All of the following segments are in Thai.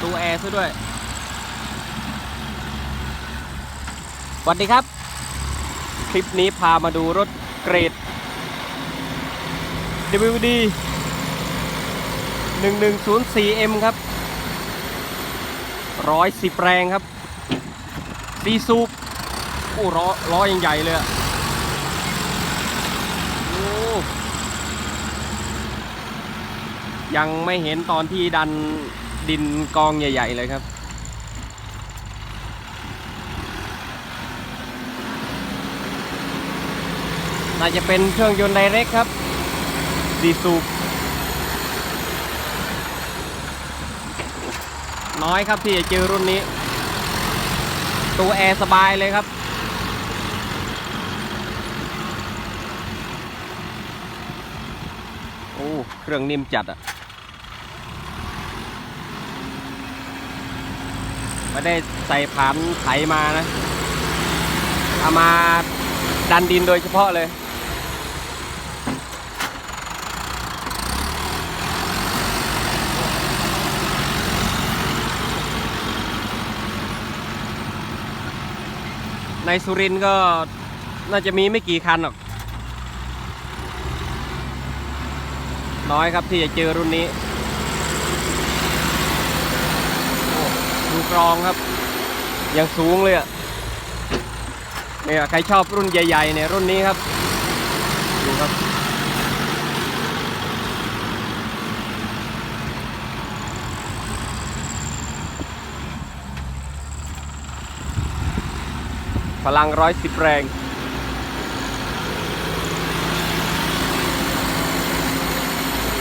ตู้แอร์ซะด้วยสวัสดีครับ คลิปนี้พามาดูรถเกรด WD 1104M ครับ110แรงครับซีซูปโอ้ล้อล้อยังใหญ่เลยอะโอ้ ยังไม่เห็นตอนที่ดันดินกองใหญ่ ๆ เลยครับ น่าจะเป็นเครื่องยนต์ไดเรกครับดีสูบน้อยครับที่จะเจอรุ่นนี้ ตัวแอร์สบายเลยครับโอ้เครื่องนิ่มจัดอะ ไม่ได้ใส่ผานไถมานะเอามาดันดินโดยเฉพาะเลยในสุรินก็น่าจะมีไม่กี่คันหรอก น้อยครับที่จะเจอรุ่นนี้โอ้ ดูกรองครับ ยังสูงเลยอะเนี่ยใครชอบรุ่นใหญ่ๆเนี่ยรุ่นนี้ครับ ดูครับ พลังร้อยสิบแรง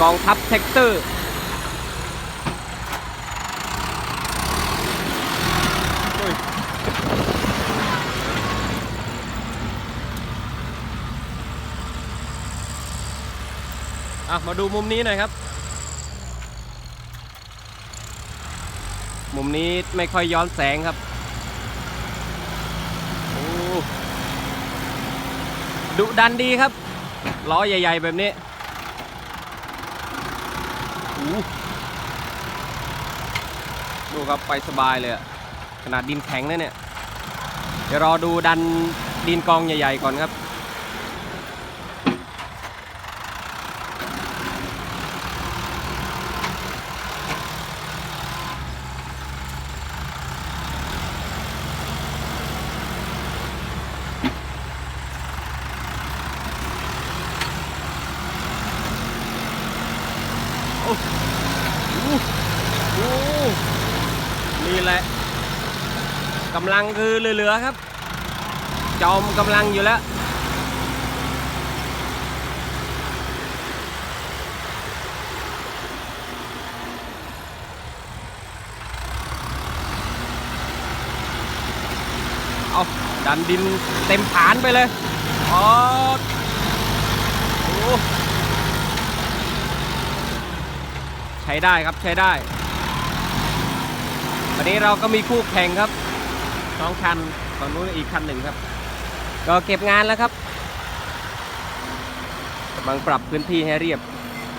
กองทัพแท็กเตอร์ อะมาดูมุมนี้หน่อยครับ มุมนี้ไม่ค่อยย้อนแสงครับดุดันดีครับล้อใหญ่ ๆ แบบนี้ดูครับไปสบายเลยอะขนาดดินแข็งนะเนี่ย เดี๋ยวรอดูดันดินกองใหญ่ ๆ ก่อนครับ โอ้โหโอ้โหนี่แหละ กำลังคือเหลือๆครับ จอมกำลังอยู่แล้ว เอาดันดินเต็มฐานไปเลยอ๋อโอ้ใช้ได้ครับใช้ได้ วันนี้เราก็มีคู่แข่งครับ สองคันฝั่งนู้นอีกคันหนึ่งครับ ก็เก็บงานแล้วครับกำลังปรับพื้นที่ให้เรียบ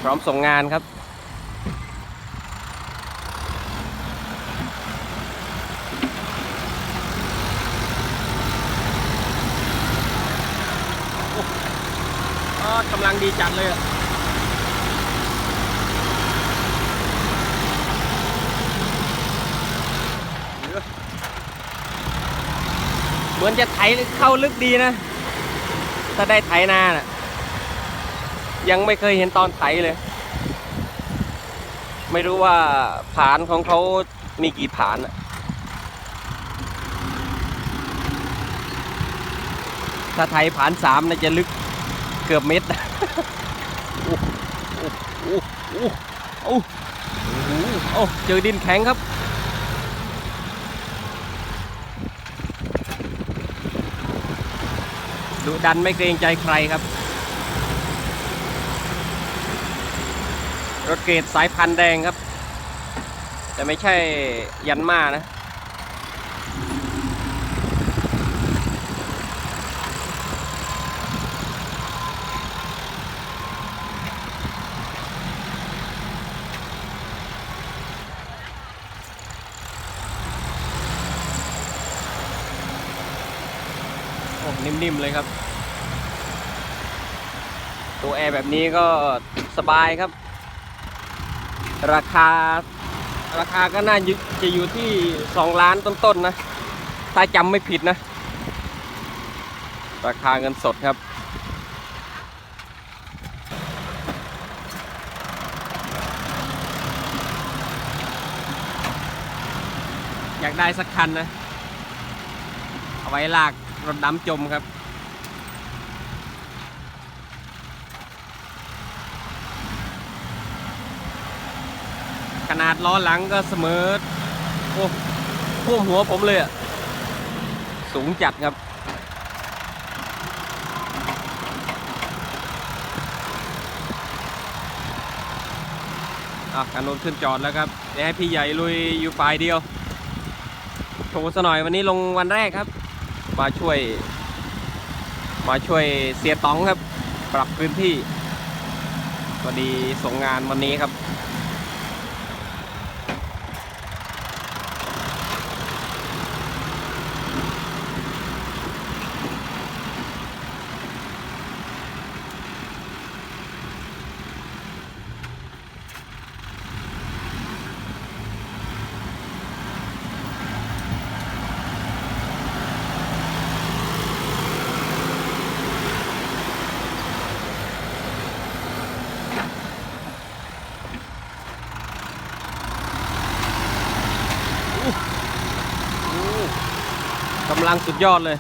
พร้อมส่งงานครับกำลังดีจัดเลยอะ เห มือนจะไถเข้าลึกดีนะ ถ้าได้ไถนาน่ะ ยังไม่เคยเห็นตอนไถเลย ไม่รู้ว่าผานของเขามีกี่ผานอะถ้าไถผานสามน่าจะลึกเกือบเม็ดนะโอ้โอ้โอ้โอ้โอ้โอ้โอ้เจอดินแข็งครับ ดุดันไม่เกรงใจใครครับ รถเกรดสายพันธุ์แดงครับ แต่ไม่ใช่ยันมานะ นิ่มๆเลยครับ ตัวแอร์แบบนี้ก็สบายครับ ราคา ราคาก็น่าจะอยู่ที่ 2 ล้านต้นๆนะถ้าจำไม่ผิดนะ ราคาเงินสดครับอยากได้สักคันนะ เอาไว้ลาก รถดำจมครับ ขนาดล้อหลังก็เสมอ โอ้ท่วมหัวผมเลยอะสูงจัดครับอะการนนขึ้นจอดแล้วครับเดี๋ยวให้พี่ใหญ่ลุยอยู่ฝ่ายเดียวโชว์ซะหน่อยวันนี้ลงวันแรกครับ มาช่วย มาช่วยเสียตองครับ ปรับพื้นที่พอดีส่งงานวันนี้ครับ กำ ลังสุดยอดเลย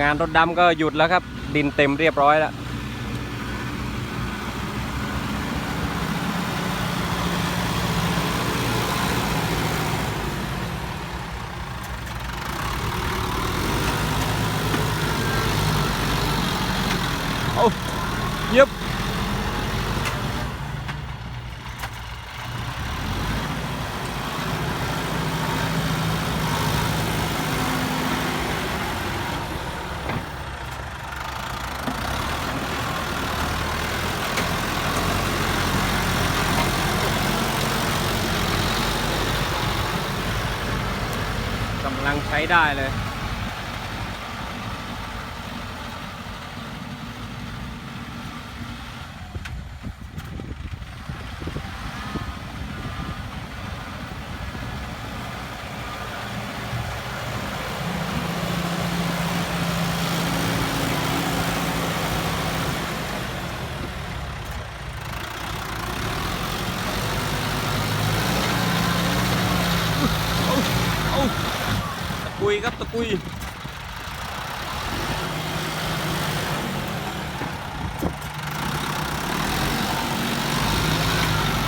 งานรถดำก็หยุดแล้วครับ ดินเต็มเรียบร้อยแล้ว เอาเย็บ กำลังใช้ ได้เลย ตะกุยครับตะกุย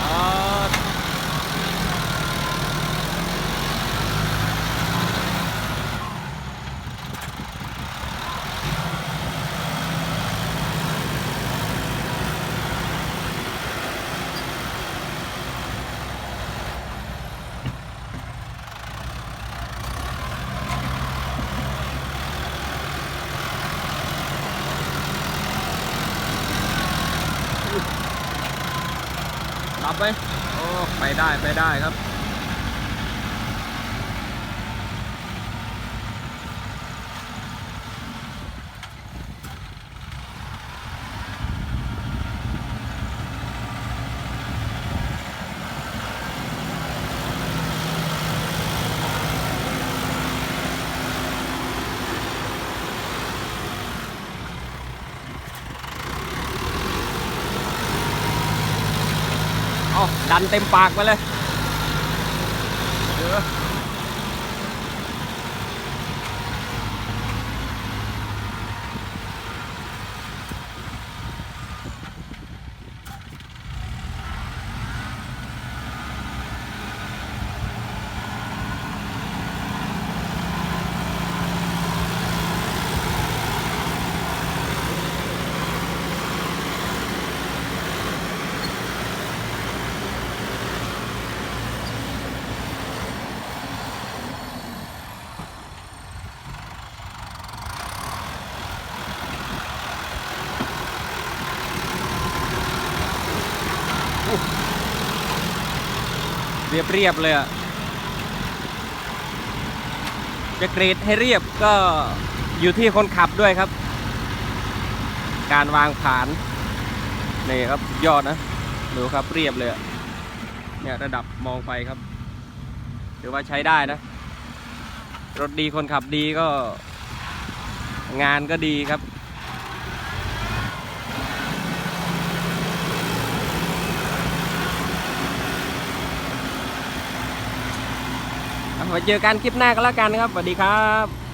อ่ารับ ไปโอ้ ไปได้ไปได้ครับ เอาดันเต็มปากมาเลย รียบเรียบๆเลยอะจะเกรดให้เรียบก็อยู่ที่คนขับด้วยครับ การวางผานนี่ครับยอดนะดูครับเรียบเลยอะเนี่ยระดับมองไปครับถือว่าใช้ได้นะ รถดีคนขับดีก็ งานก็ดีครับ เอา ไว้เจอกันคลิปหน้าก็แล้วกันนะครับสวัสดีครับ